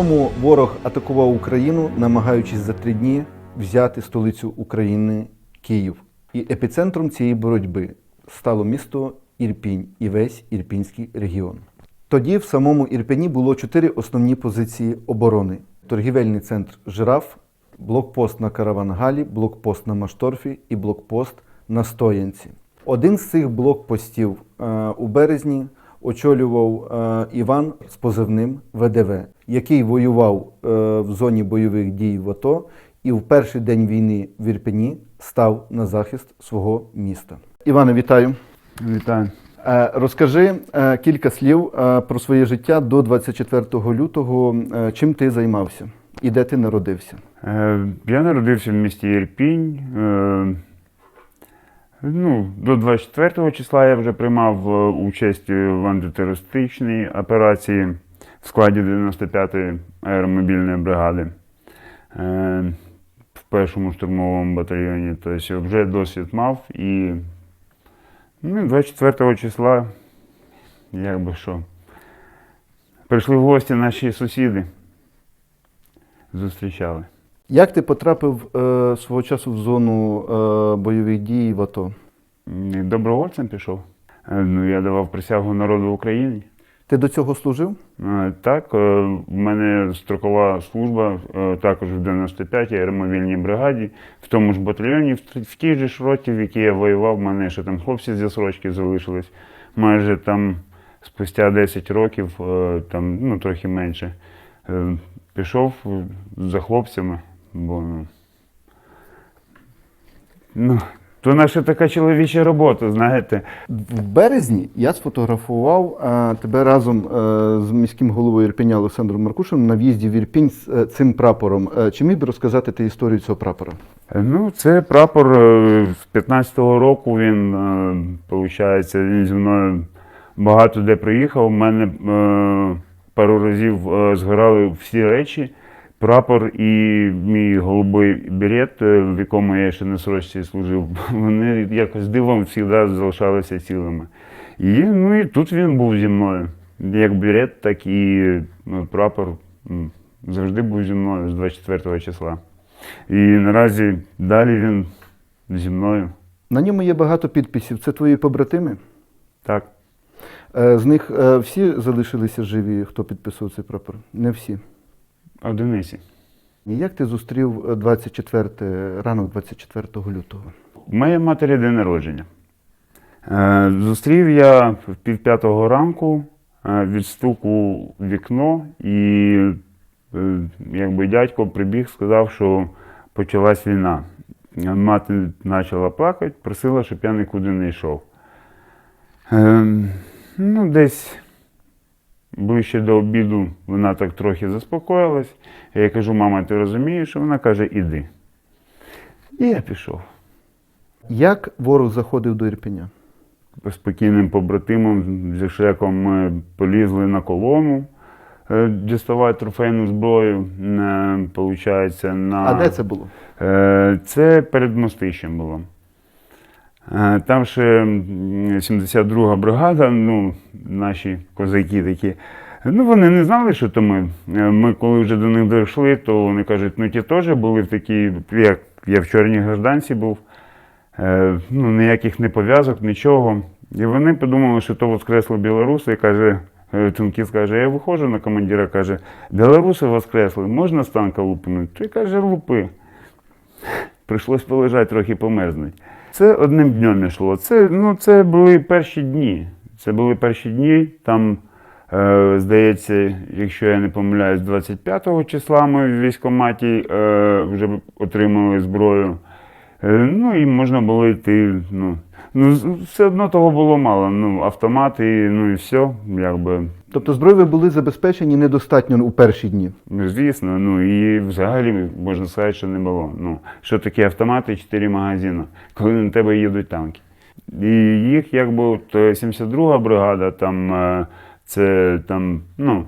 Тому ворог атакував Україну, намагаючись за три дні взяти столицю України Київ. І епіцентром цієї боротьби стало місто Ірпінь і весь Ірпінський регіон. Тоді в самому Ірпені було чотири основні позиції оборони: торгівельний центр Жираф, блокпост на Каравангалі, блокпост на Машторфі і блокпост на Стоянці. Один з цих блокпостів е, у березні очолював е, Іван з позивним ВДВ, який воював е, в зоні бойових дій в АТО і в перший день війни в Ірпені став на захист свого міста. Іване, вітаю. Вітаю. Е, Розкажи кілька слів про своє життя до 24 лютого. Чим ти займався і де ти народився? Я народився в місті Ірпінь. Ну, до 24 числа я вже приймав е, участь в антитерористичній операції в складі 95-ї аеромобільної бригади е, в першому штурмовому батальйоні. Тобто вже досвід мав і ну, 24 числа, як би що, прийшли в гості наші сусіди. Зустрічали. Як ти потрапив е, свого часу в зону е, бойових дій в АТО? Добровольцем пішов. Е, Ну, я давав присягу народу України. Ти до цього служив? Е, Так, е, в мене строкова служба також в 95-й аеромобільній бригаді, в тому ж батальйоні, в тій же ж роті, в якій я воював, в мене ще там хлопці зі срочки залишились. Майже там спустя 10 років, там, ну трохи менше, пішов за хлопцями, бо ну, ну, то наша така чоловіча робота, знаєте. В березні я сфотографував е, тебе разом е, з міським головою Ірпеня Олександром Маркушем на в'їзді в Ірпінь з е, цим прапором. Е, Чи міг би розказати ти історію цього прапора? Ну, це прапор з 15-го року. Він, виходить, він зі мною багато де приїхав. У мене е, пару разів е, згорали всі речі. Прапор і мій голубий берет, е, в якому я ще на срочці служив, вони якось дивом завжди залишалися цілими. І, ну, і тут він був зі мною. Як берет, так і ну, прапор завжди був зі мною з 24 числа. І наразі далі він зі мною. На ньому є багато підписів. Це твої побратими. Так. Е, З них е, всі залишилися живі, хто підписував цей прапор? Не всі. Одиниці. Як ти зустрів е, 24 ранок 24 лютого? У моєї матері день народження. Е, Зустрів я в півп'ятого ранку е, від стуку в вікно, і е, якби дядько прибіг, сказав, що почалась війна. Е, Мати почала плакати, просила, щоб я нікуди не йшов. Е, Ну, десь ближче до обіду вона так трохи заспокоїлась. Я кажу, мама, ти розумієш? Вона каже, іди. І я пішов. Як ворог заходив до Ірпеня? спокійним побратимом зі шеком ми полізли на колону, е, діставати трофейну зброю. е, Получається, на... А де це було? Е, Це перед мостищем було. Е, Там ще 72-га бригада, ну, наші козаки такі. Ну, вони не знали, що то ми. Е, Ми коли вже до них дійшли, то вони кажуть, ну ті теж були в такій, як я в чорній гражданці був. Е, ну, ніяких не пов'язок, нічого. І вони подумали, що то воскресли білоруси, і каже, Тункіс каже, я виходжу на командира, каже, білоруси воскресли, можна з танка лупнути? Той каже, лупи. Прийшлось полежати, трохи померзнути. Це одним днем йшло. Це, ну, це були перші дні. Це були перші дні. Там, е, здається, якщо я не помиляюсь, 25 числа ми в військкоматі е, вже отримали зброю. Е, Ну і можна було йти. Ну, ну, все одно того було мало. Ну, автомати, ну і все, якби. Тобто зброї були забезпечені недостатньо у перші дні. Ну, звісно, ну і взагалі можна сказати, що не було. Ну, що таке автомати, 4 магазини, коли на тебе їдуть танки. І їх, якби от е, 72-га бригада, там е, це там, ну,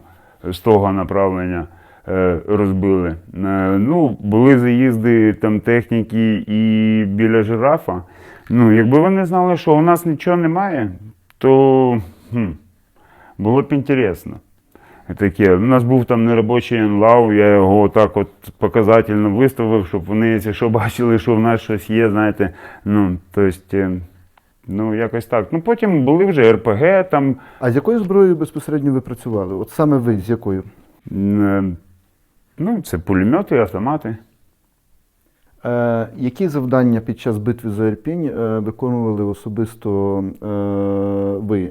з того направлення е, розбили. Е, Ну, були заїзди там техніки і біля жирафа. Ну, якби вони знали, що у нас нічого немає, то хм, було б інтересно. таке. У нас був там неробочий енлав, я його так от показательно виставив, щоб вони, якщо що, бачили, що в нас щось є, знаєте. Ну, тобто, ну, якось так. Ну, потім були вже РПГ там. А з якою зброєю безпосередньо ви працювали? От саме ви з якою? е, Ну, це пулемети, автомати. Е, які завдання під час битви за Ірпінь е, виконували особисто е, ви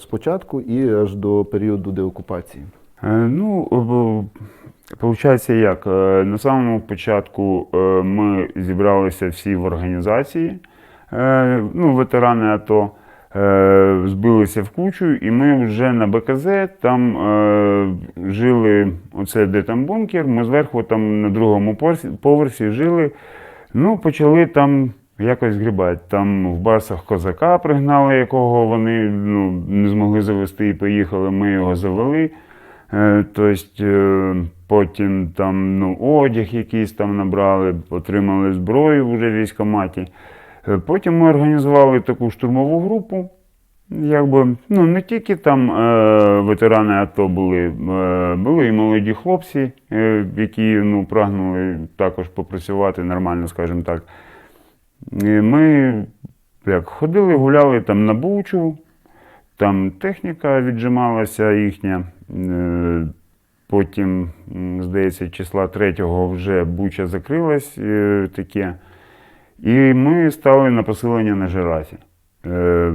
спочатку і аж до періоду деокупації? Ну, виходить як? На самому початку ми зібралися всі в організації, ну, ветерани АТО, збилися в кучу, і ми вже на БКЗ там е, жили, оце де там бункер, ми зверху там на другому поверсі жили. Ну, почали там якось грібати. Там в барсах козака пригнали, якого вони ну, не змогли завести і поїхали. Ми його завели. Е, Тобто е, потім там ну, одяг якийсь там набрали, отримали зброю вже в військкоматі. Е, Потім ми організували таку штурмову групу. Якби, ну, не тільки там е, ветерани АТО були, е, були і молоді хлопці, е, які ну, прагнули також попрацювати нормально, скажімо так. І ми як, ходили, гуляли там на Бучу, там техніка віджималася їхня. Е, Потім, здається, числа 3 вже Буча закрилась е, таке. І ми стали на посилення на Жирасі е,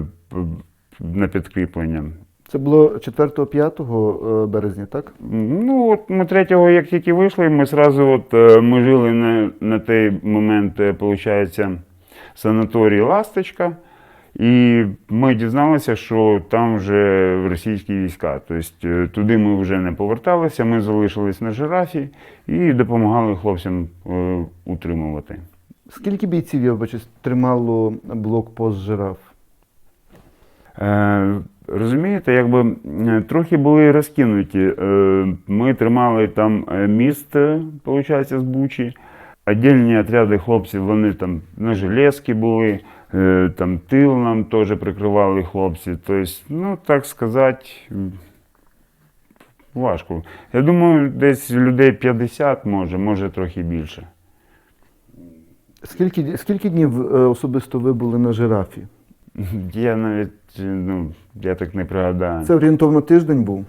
на підкріплення. Це було 4-5 е, березня, так? Ну, от ми третього, як тільки вийшли, ми зразу от, е, ми жили на, на той момент, виходить, санаторій Ласточка. І ми дізналися, що там вже російські війська. Тобто туди ми вже не поверталися, ми залишились на жирафі і допомагали хлопцям утримувати. Скільки бійців, я бачу, тримало блокпост жираф? Е, розумієте, якби е, трохи були розкинуті. Е, ми тримали там е, міст, виходить, з Бучі. Отдільні отряди хлопців, вони там на железки були, е, там тил нам теж прикривали хлопці. Тобто, ну так сказати, важко. Я думаю, десь людей 50 може, може трохи більше. Скільки, скільки днів е, особисто ви були на жирафі? Я навіть ну, я так не пригадаю. Це орієнтовно тиждень був.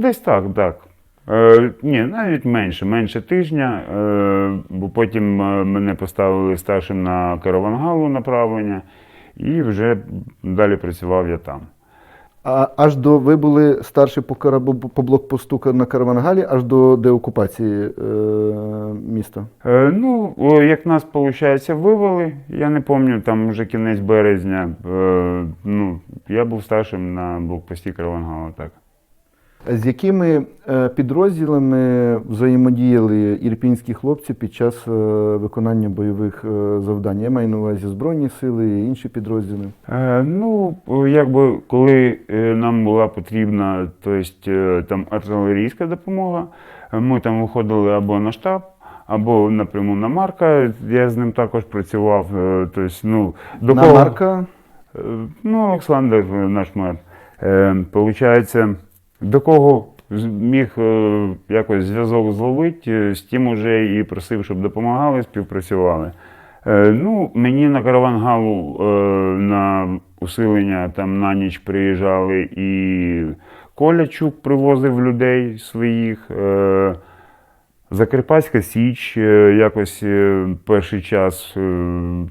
Десь так, так. Е, ні, навіть менше, менше тижня, е, бо потім е, мене поставили старшим на каравангалу направлення, і вже далі працював я там. А аж до ви були старші по, по блокпосту на Каравангалі, аж до деокупації е, міста. Е, ну, як нас, виходить, вивели, я не пам'ятаю, там вже кінець березня. Е, ну, я був старшим на блокпості Каравангала, так. З якими е, підрозділами взаємодіяли ірпінські хлопці під час е, виконання бойових е, завдань? Я маю на увазі Збройні сили і інші підрозділи. Е, ну, якби коли нам була потрібна то есть, е, там артилерійська допомога, ми там виходили або на штаб, або напряму на Марка. Я з ним також працював. То есть, ну, до на кого, Марка Ну, Олександр, наш мер. Получається, до кого зміг е, якось зв'язок зловити, е, з тим уже і просив, щоб допомагали, співпрацювали. Е, Ну, мені на каравангалу е, на усилення там на ніч приїжджали і Колячук привозив людей своїх. Закарпатська Січ якось перший час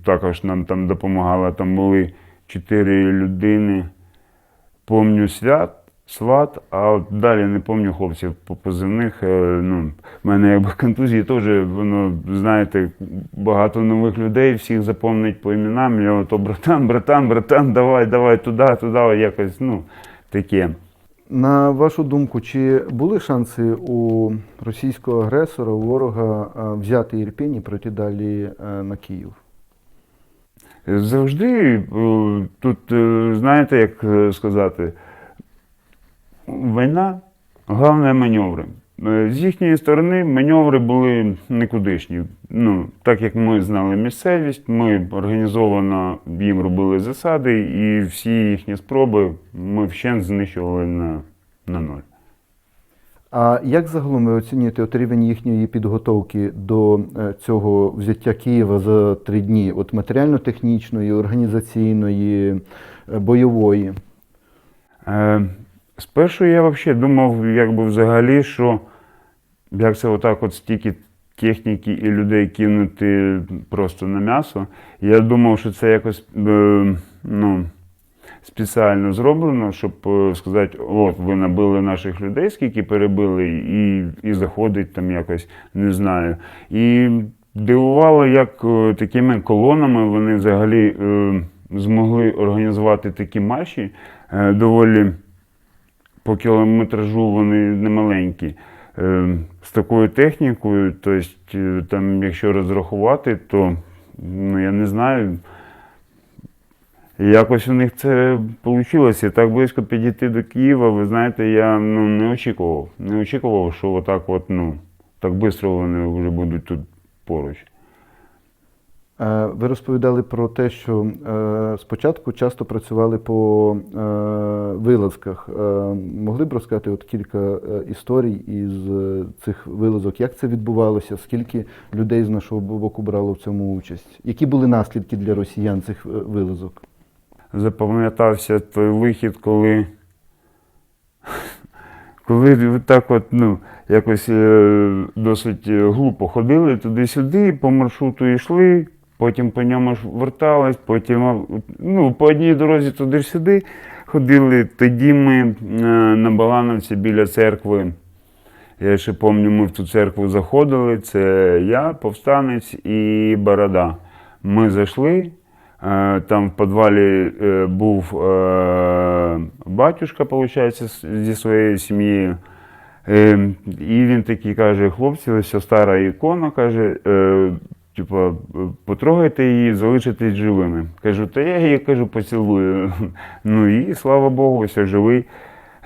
також нам там допомагала. Там були чотири людини. Помню свят, сват, а от далі не помню хлопців по позивних. Е, Ну, в мене якби контузії теж, воно, знаєте, багато нових людей, всіх запомнить по іменам. Я ото братан, братан, братан, давай, давай туди, туди, якось, ну, таке. На вашу думку, чи були шанси у російського агресора, у ворога е, взяти Ірпінь і пройти далі е, на Київ? Завжди тут, знаєте, як сказати, війна, головне маневри. Е, З їхньої сторони маневри були никудишні. Ну, так як ми знали місцевість, ми організовано їм робили засади, і всі їхні спроби ми вщент знищували на, на ноль. А як загалом ви оцінюєте от рівень їхньої підготовки до е, цього взяття Києва за три дні? От матеріально-технічної, організаційної, е, бойової? Е, спершу я взагалі думав, якби взагалі, що як це отак от стільки техніки і людей кинути просто на м'ясо. Я думав, що це якось е, ну, спеціально зроблено, щоб е, сказати, от ви набили наших людей, скільки перебили, і, і заходить там якось, не знаю. І дивувало, як е, такими колонами вони взагалі змогли організувати такі марші доволі по кілометражу вони немаленькі. Е, З такою технікою, тобто, е, там, якщо розрахувати, то ну, я не знаю. Якось у них це вийшло. Так близько підійти до Києва, ви знаєте, я ну, не очікував. Не очікував, що отак от, ну, так швидко вони вже будуть тут поруч. Е, Ви розповідали про те, що е, спочатку часто працювали по е, вилазках. Могли б розказати от кілька історій із цих вилазок? Як це відбувалося? Скільки людей з нашого боку брало в цьому участь? Які були наслідки для росіян цих вилазок? запам'ятався той вихід, коли, коли так от, ну, якось досить глупо ходили туди-сюди, по маршруту йшли, потім по ньому ж вертались, потім ну, по одній дорозі туди-сюди ходили. Тоді ми е, на Балановці біля церкви. Я ще пам'ятаю, ми в ту церкву заходили. Це я, повстанець і Борода. Ми зайшли. е, Там в підвалі е, був батюшка, виходить, зі своєю сім'єю. І він такий каже: хлопці, ось стара ікона, каже, типа, потрогайте її, залишитесь живими. Кажу, та я її кажу, поцілую. Ну і слава Богу, все живий.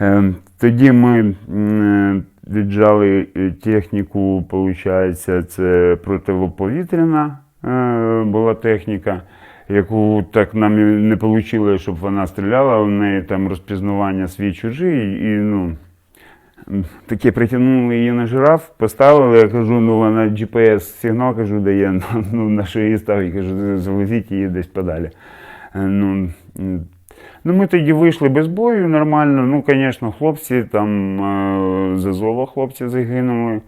Е, Тоді ми м, віджали е, техніку, виходить, це противоповітряна е, була техніка, яку так нам не вийшло, щоб вона стріляла. У неї там розпізнавання свій чужий. І, ну, таке притягнули її на жираф, поставили, я кажу, ну вона GPS-сигнал кажу, дає, ну, ну на що її ставить, кажу, завезіть її десь подалі. Е, Ну, Ну, ми тоді вийшли без бою нормально. Ну, звісно, хлопці там е, з Азова хлопці загинули.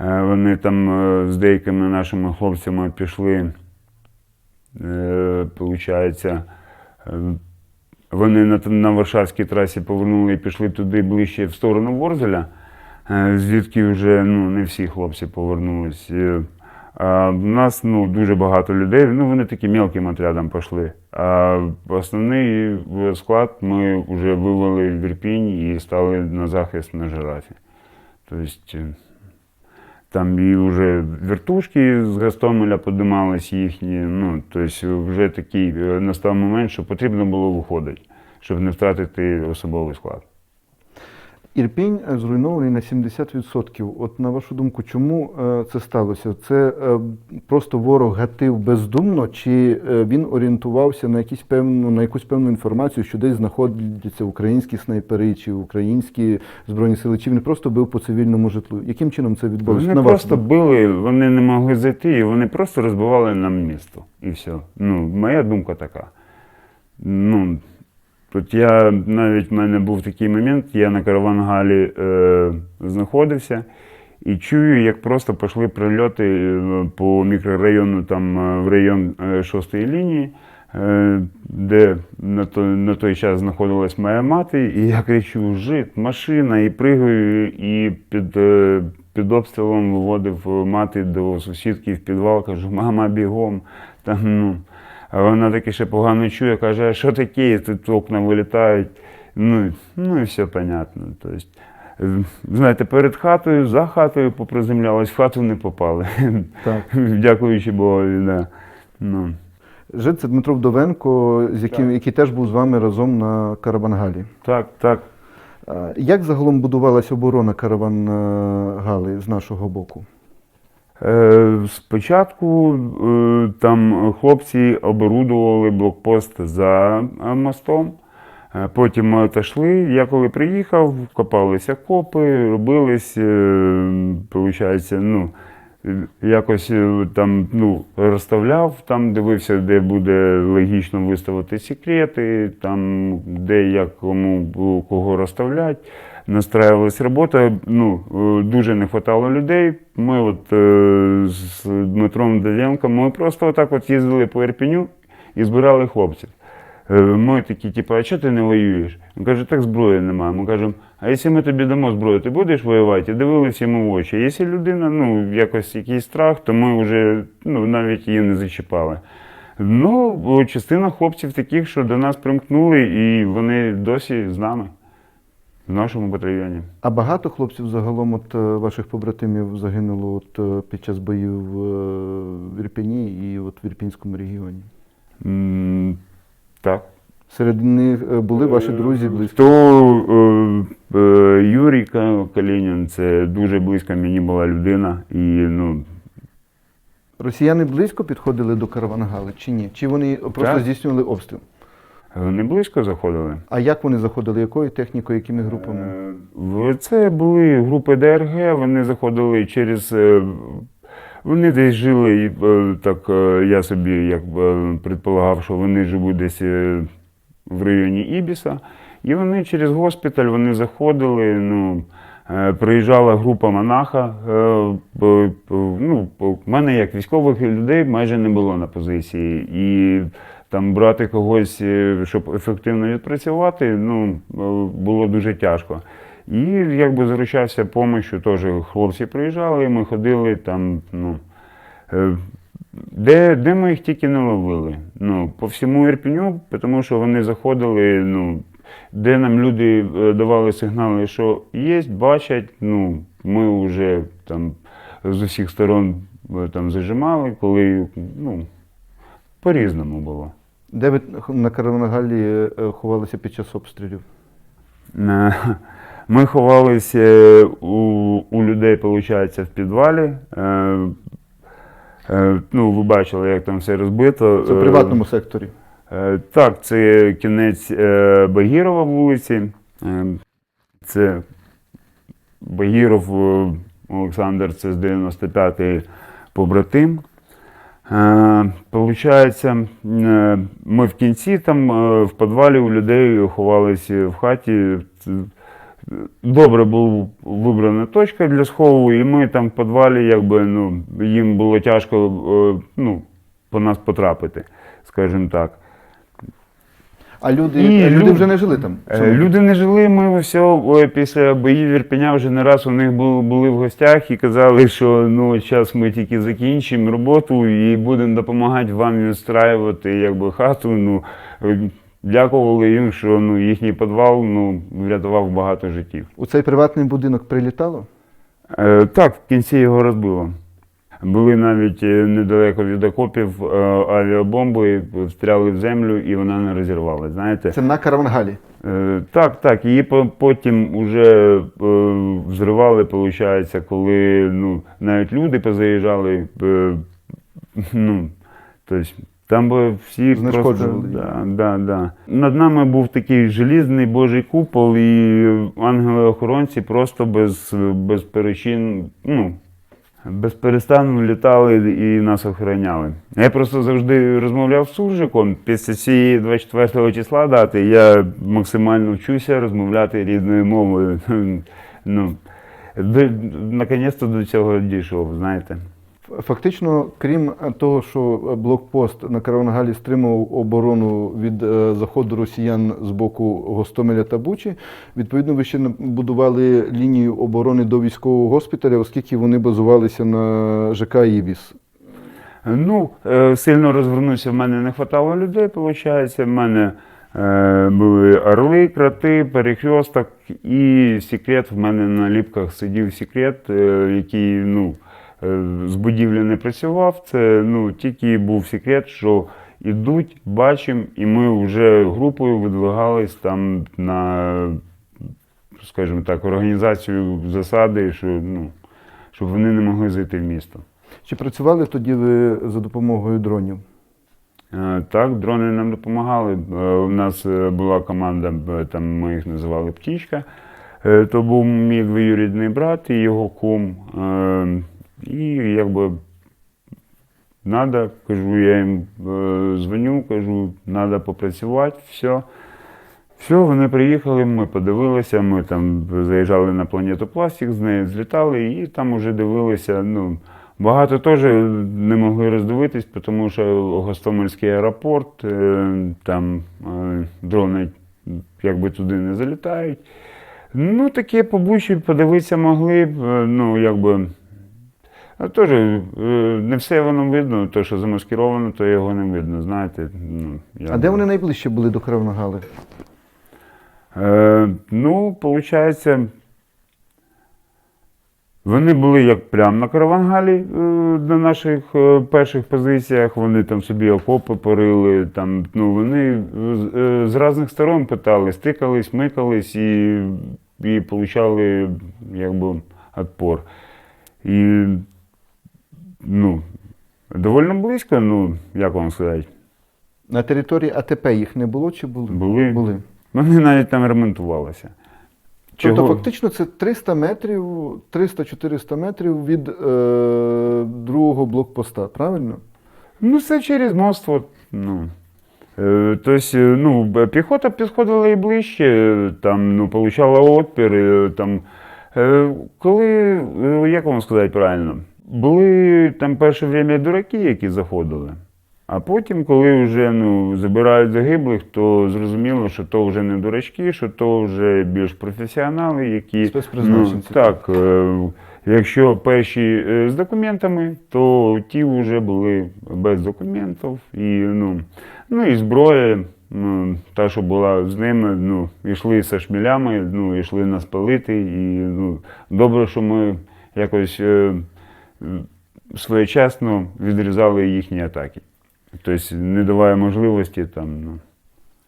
Е, Вони там з деякими нашими хлопцями пішли. Е, вони на, на Варшавській трасі повернули і пішли туди ближче в сторону Ворзеля, е, звідки вже ну, не всі хлопці повернулись. Е, А в нас ну, дуже багато людей, ну вони такі мелким отрядом пішли. А основний склад ми вже вивели в Ірпінь і стали на захист на жирафі. Тобто там і вже вертушки з Гастомеля подимались їхні. Ну, тобто вже такий е, настав момент, що потрібно було виходити, щоб не втратити особовий склад. Ірпінь зруйнований на 70%. От на вашу думку, чому е, це сталося? Це е, просто ворог гатив бездумно, чи е, він орієнтувався на якісь певну на якусь певну інформацію, що десь знаходяться українські снайпери чи українські збройні сили, чи він просто бив по цивільному житлу? Яким чином це відбулося? Вони на просто думку? били, вони не могли зайти, і вони просто розбивали нам місто. І все. Ну, моя думка така. Ну, тут я навіть в мене був такий момент, я на Каравангалі е, знаходився і чую, як просто пішли прильоти е, по мікрорайону, там е, в район е, шостої лінії. е, Де на той, на той час знаходилась моя мати, і я кричу: жит, машина, і пригаю, і під, е, під обстрілом виводив мати до сусідки в підвал, кажу, мама, бігом. Там, ну. А вона таки ще погано чує, каже, а що таке, тут окна вилітають. Ну, ну і все понятно. Тобто, е, знаєте, перед хатою, за хатою поприземлялись, в хату не попали. Так. Дякуючи Богові, да. Ну. Жит це Дмитро Вдовенко, з яким який теж був з вами разом на Карабангалі. Так, так. Як загалом будувалася оборона Каравангали з нашого боку? Е, Спочатку е, там хлопці оборудували блокпост за е, мостом. Потім ми отошли. Я коли приїхав, копалися копи, робились, виходить, ну, якось там ну, розставляв, там дивився, де буде логічно виставити секрети, там де як кому кого розставляти. Настраювалась робота, ну, е, дуже не вистачало людей. Ми от з Дмитром Давенком, ми просто отак от їздили по Ірпіню і збирали хлопців. Е, Ми такі, типу, а чого ти не воюєш? Він каже, так зброї немає. Ми кажемо, а якщо ми тобі дамо зброю, ти будеш воювати? І дивилися йому в очі. Якщо людина, ну, якось якийсь страх, то ми вже ну, навіть її не зачіпали. Ну, частина хлопців таких, що до нас примкнули, і вони досі з нами, в нашому батальйоні. А багато хлопців загалом от е, ваших побратимів загинуло от, е, під час боїв е, в Ірпені і от в Ірпінському регіоні. М, Так. Серед них були ваші друзі близькі. То Юрій Калінін це дуже близька мені була людина. І ну, Росіяни близько підходили до Каравангали чи ні? Чи вони просто Так. здійснювали обстріл? Вони близько заходили. А як вони заходили? Якою технікою, якими групами? Е, Це були групи ДРГ, вони заходили через. е, Вони десь жили, і, е, так я собі як предполагав, що вони живуть десь в районі Ібіса. І вони через госпіталь вони заходили. Ну, приїжджала група монаха. Ну, в мене як військових людей майже не було на позиції. І там брати когось, е, щоб ефективно відпрацювати, ну, е, було дуже тяжко. І якби заручався помощю, теж хлопці приїжджали, ми ходили там, ну. е, Де, де ми їх тільки не ловили? Ну, по всьому Ірпіню, тому що вони заходили, ну, де нам люди давали сигнали, що є, бачать, ну, ми вже там з усіх сторон там зажимали, коли ну, по-різному було. Де ви на Каравангалі е, ховалися під час обстрілів? Е, Ми ховалися е, у, у людей, виходить, в підвалі. Е, е, Ну, ви бачили, як там все розбито. Це в Е, приватному секторі. Е, Так, це кінець е, Багірова вулиці. Е, Це Багіров е, Олександр, це з 95-ї побратим. Е, Получається, е, ми в кінці там е, в підвалі у людей ховалися в хаті. Добре була вибрана точка для схову, і ми там в підвалі, якби ну, їм було тяжко ну, по нас потрапити, скажімо так. А люди, І люди люд- вже не жили там. Е, Чому? Люди не жили, ми все після боїв Ірпеня вже не раз у них були, були в гостях і казали, що ну зараз ми тільки закінчимо роботу і будемо допомагати вам відстраювати якби хату. Ну е, дякували їм, що ну їхній підвал ну врятував багато життів. У цей приватний будинок прилітало? Е, так, в кінці його розбило. Були навіть е, недалеко від окопів е, авіабомби, встряли в землю і вона не розірвалася. Знаєте, Це на Каравангалі. Е, Так, так. Її потім вже взривали, виходить, коли ну, навіть люди позаїжджали. Ну, тобто, там би всі просто. Да, да, да. Над нами був такий желізний божий купол, і ангели-охоронці просто без, без перечин, ну, без перестану літали і нас охороняли. Я просто завжди розмовляв з суржиком. Після цієї 24 числа дати я максимально вчуся розмовляти рідною мовою. Ну, наконець-то до цього дійшов, знаєте. Фактично, крім того, що блокпост на Каравангалі стримував оборону від е, заходу росіян з боку Гостомеля та Бучі, відповідно, ви ще будували лінію оборони до військового госпіталя, оскільки вони базувалися на ЖК Ібіс. Ну, е, сильно розвернувся, в мене не вистачало людей, виходить. В мене е, були орли, кроти, перехресток і секрет. В мене на ліпках сидів секрет, який ну, з будівлі не працював. Це ну, тільки був секрет, що ідуть, бачимо, і ми вже групою видвигались там на, скажімо так, організацію засади, що, ну, щоб вони не могли зайти в місто. Чи працювали тоді ви за допомогою дронів? Е, Так, дрони нам допомагали. Е, У нас е, була команда, е, там ми їх називали Птічка. Е, То був мій двоюрідний брат і його кум. І якби надо, кажу, я їм е, дзвоню, кажу, треба попрацювати, все. Все, вони приїхали, ми подивилися, ми там заїжджали на планету Пластик, з нею злітали і там вже дивилися. Ну, багато теж не могли роздивитись, тому що Гостомельський аеропорт, е, там е, дрони якби туди не залітають. Ну, таке побучі подивитися могли ну, якби. А теж е, не все воно видно, то, що замаскировано, то його не видно, знаєте. Ну, А якби. де вони найближче були до Кравногали? Е, ну, виходить, вони були як прямо на Каравангалі е, на наших е, перших позиціях. Вони там собі окопи порили. Там, ну, вони з, різних сторон питали, стикались, микались і, і получали якби відпор. І ну, доволі близько, ну, як вам сказати, На території АТП їх не було чи були? були. Були. Вони навіть там ремонтувалися. Тобто, фактично, це 300 метрів, 300-400 метрів від е, другого блокпоста, правильно? Ну, це через мост. От, ну. Е, Тобто, ну, піхота підходила і ближче, е, там, ну, получала опір. е, Там, е, коли, як вам сказати правильно, були там перше время дураки, які заходили. А потім, коли вже ну, забирають загиблих, то зрозуміло, що то вже не дурачки, що то вже більш професіонали, які Ну, так, е, якщо перші е, з документами, то ті вже були без документів. І, ну, ну, і зброя, ну, та, що була з ними, ну, йшли зі шмілями, ну, йшли нас палити. І ну, добре, що ми якось е, своєчасно відрізали їхні атаки. Тобто не давая можливості там. Ну.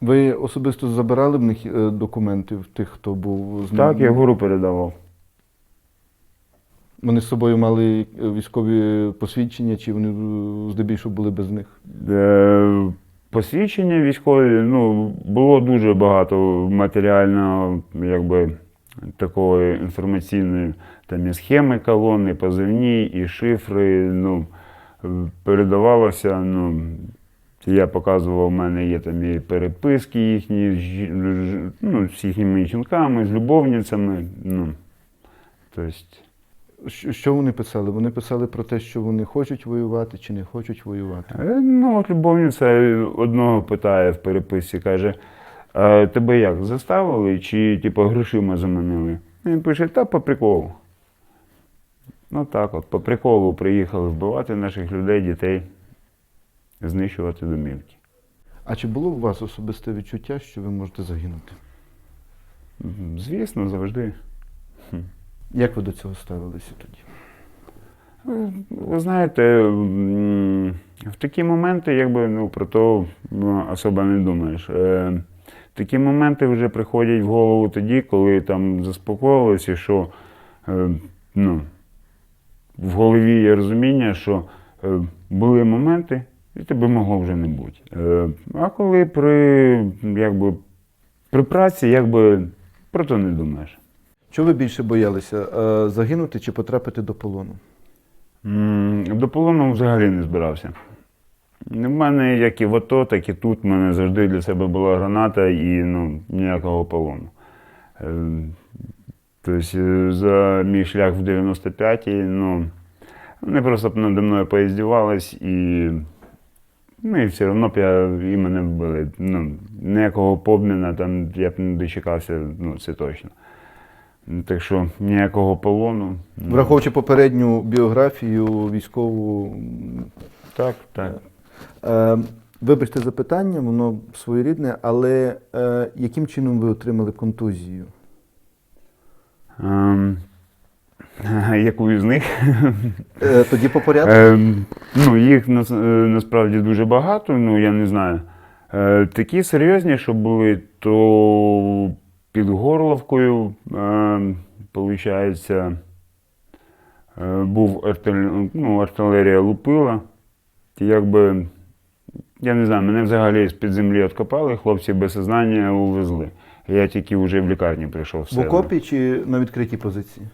Ви особисто забирали в них е, документи в тих, хто був з Так, я гору передавав. Вони з собою мали е, військові посвідчення, чи вони е, здебільшого були без них? Посвідчення військові, ну, було дуже багато матеріального, якби такої інформаційної, там і схеми колони, позивні, і шифри. Ну, передавалося. Ну, я показував, у мене є там і переписки їхні, з ну, з їхніми жінками, з любовницями. Ну, тобто, Що, що вони писали? Вони писали про те, що вони хочуть воювати чи не хочуть воювати. Е, Ну, от любовниця одного питає в переписці, каже, а тебе як, заставили чи типу, грошима заманили? Він пише, та по приколу. Ну так, от, по приколу приїхали вбивати наших людей, дітей, знищувати домівки. А чи було у вас особисте відчуття, що ви можете загинути? Звісно, завжди. Як ви до цього ставилися тоді? Ви знаєте, в такі моменти, якби ну, про то ну, особо не думаєш. Такі моменти вже приходять в голову тоді, коли там заспокоїлися, що е, ну, в голові є розуміння, що е, були моменти, і тебе могло вже не бути. Е, а коли при, якби, при праці, якби про то не думаєш. Чого ви більше боялися? е, Загинути чи потрапити до полону? М, До полону взагалі не збирався. В мене як і в АТО, так і тут в мене завжди для себе була граната і ну, ніякого полону. Е, Тобто е, за мій шлях в 95-й, ну, вони просто б наді мною поїздівались і, ну, і все одно б я і мене вбили. Ну, ніякого побміна там я б не дочекався, ну, це точно. Так що ніякого полону. ну, Враховуючи попередню біографію військову, Так, так. Е, вибачте запитання, воно своєрідне, але е, яким чином ви отримали контузію? Ем, яку із них? Е, тоді по порядку. Ем, ну, їх нас- е, насправді дуже багато, ну я не знаю. Е, такі серйозні, що були, то під горловкою, е, виходить, е, був артиль... ну, артилерія лупила. Якби Я не знаю, мене взагалі з-під землі откопали, хлопці без сознання увезли. Я тільки вже в лікарні прийшов в окопі чи на відкритій позиції?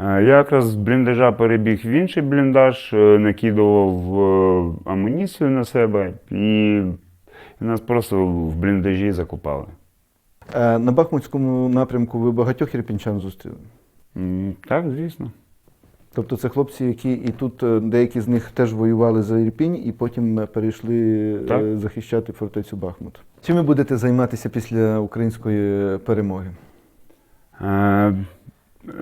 Е, Я якраз з бліндажа перебіг в інший бліндаж, е, накидував е, амуніцію на себе і нас просто в бліндажі закопали. На Бахмутському напрямку ви багатьох ірпінчан зустріли. Так, звісно. Тобто це хлопці, які і тут е, деякі з них теж воювали за Ірпінь і потім е, перейшли е, Так. захищати фортецю Бахмут. Чим ви будете займатися після української перемоги?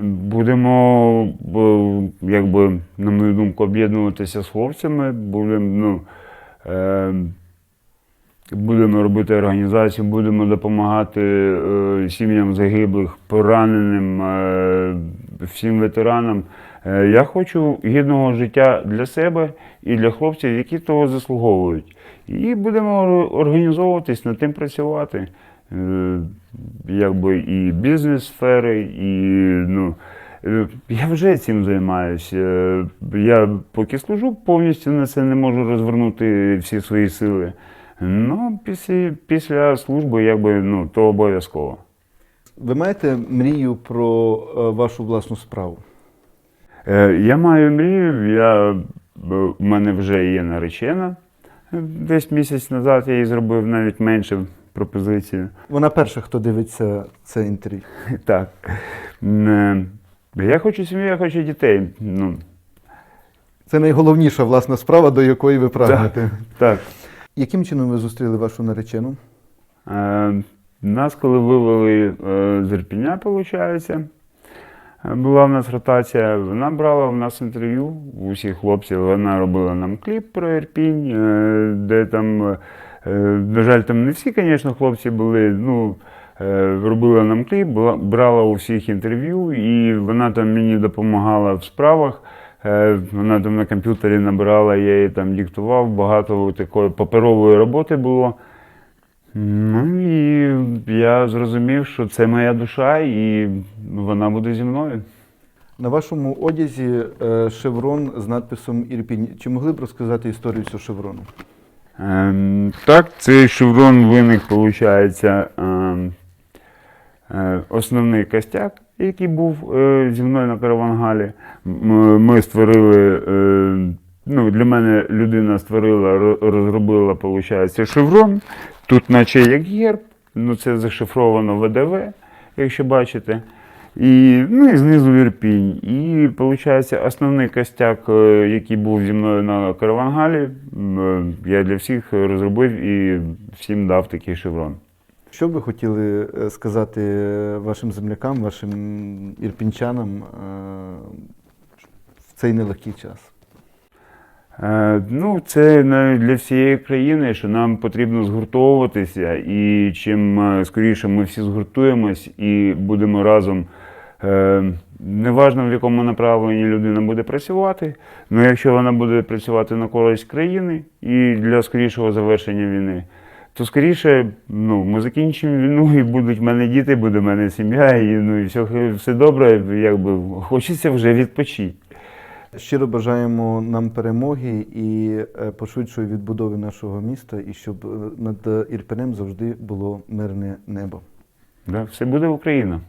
Будемо, якби, на мою думку, об'єднуватися з хлопцями. Будемо, ну, будемо робити організацію, будемо допомагати сім'ям загиблих, пораненим, всім ветеранам. Е, я хочу гідного життя для себе і для хлопців, які того заслуговують. І будемо організовуватись, над тим працювати. Е, якби і бізнес-сфери, і ну. е, Я вже цим займаюся. Я поки служу, повністю на це не можу розвернути всі свої сили. Ну, після, після служби, якби, ну, то обов'язково. Ви маєте мрію про вашу власну справу? Е, Я маю мрію, я, в мене вже є наречена. Десь місяць назад я їй зробив навіть менше пропозицію. Вона перша, хто дивиться це інтерв'ю. Так. Е, Я хочу сім'ю, я хочу дітей. Ну, Це найголовніша власна справа, до якої ви прагнете. так. Яким чином ви зустріли вашу наречену? Е, Нас, коли вивели е, з Ірпіня, виходить, була в нас ротація, вона брала в нас інтерв'ю у всіх хлопців, вона робила нам кліп про Ірпінь, е, де там, е, на жаль, там не всі, звісно, хлопці були, ну, е, робила нам кліп, брала у всіх інтерв'ю, і вона там мені допомагала в справах. Вона там на комп'ютері набирала, я їй там диктував, багато такої паперової роботи було. Ну і я зрозумів, що це моя душа, і вона буде зі мною. На вашому одязі е, шеврон з надписом Ірпінь. Чи могли б розказати історію цього шеврону? Ем, так, цей шеврон виник, виходить, ем, е, основний костяк, який був е, зі мною на каравангалі. Ми створили, е, ну, для мене людина створила, розробила, виходить, шеврон. Тут, наче як герб, ну це зашифровано ВДВ, якщо бачите. І, ну, і знизу Ірпінь. І виходить, основний костяк, е, який був зі мною на каравангалі, е, я для всіх розробив і всім дав такий шеврон. Що б ви хотіли е, сказати вашим землякам, вашим ірпінчанам в цей нелегкий час? Е, Ну, це навіть для всієї країни, що нам потрібно згуртовуватися, і чим е, скоріше ми всі згуртуємось і будемо разом. е, Неважно, в якому направленні людина буде працювати, але якщо вона буде працювати на користь країни і для скорішого завершення війни, то скоріше ну, ми закінчимо війну і будуть в мене діти, буде в мене сім'я, і, ну, і все, все добре, якби хочеться вже відпочити. Щиро бажаємо нам перемоги і е, пошвидшої відбудови нашого міста, і щоб е, над Ірпенем завжди було мирне небо. Да, все буде Україна.